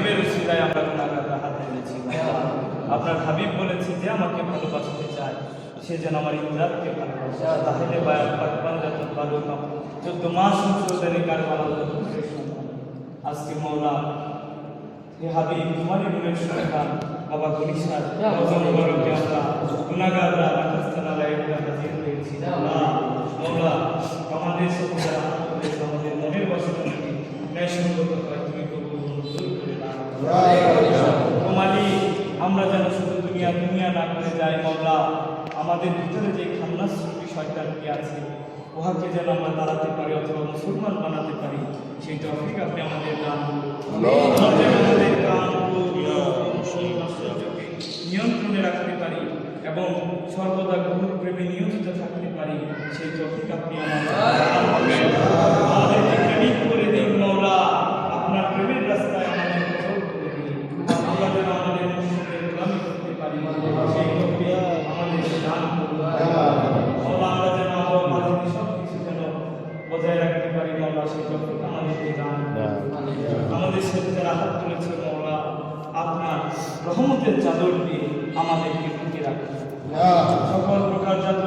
হাবিবের উচিলায় আমরা গুণাগাররা হাতে এনেছি। আপনার হাবিব বলেছে যে, আমাকে ভালোবাসতে চায়। সে যেন আমার ইন্দ্রাতকে ভালোবাসে। তাহলে বায়াত পাকবান যত ভালো চোদ্দ মাস চৌধুরী কারবালা যত আজকে মৌলা হে হাবিব, তোমারই গুণের সন্তান। বাবা গুলিশার রজন বরকে আমরা গুণাগাররা রাখাস্তানালয়ে হাজির হয়েছি। মৌলা আমাদের সকল তোমারই আমরা যেন শুধু দুনিয়া দুনিয়া না করে যাই মৌলা আমাদের ভিতরে যে খান্নাস রূপী শয়তানটি আছে উহাকে যেন আমরা দাঁড়াতে পারি অথবা মুসলমান বানাতে পারি সেই তফিক আপনি আমাদের দান যেন আমাদের নিয়ন্ত্রণে রাখতে পারি এবং সর্বদা গুরু প্রেমে নিয়োজিত থাকতে পারি সেই তফিক আপনি আমাদের প্রেমিক করে দিন মৌলা আপনার প্রেমের রাস্তায় আমাদের পথ করে দিন আমরা যেন আমাদের মুসলিমের গোলামি করতে পারি। সেই তফিক আমাদের দান আমরা যেন আল্লাহ মাঝে সব কিছু যেন বজায় রাখতে পারি মৌলা সেই তফিক আমাদেরকে দান। আমাদের সাথে যারা হাত তুলেছে মৌলা আপনার রহমতের চাদর দিয়ে আমাদেরকে ঢেকে রাখুন। সকল প্রকার জাদু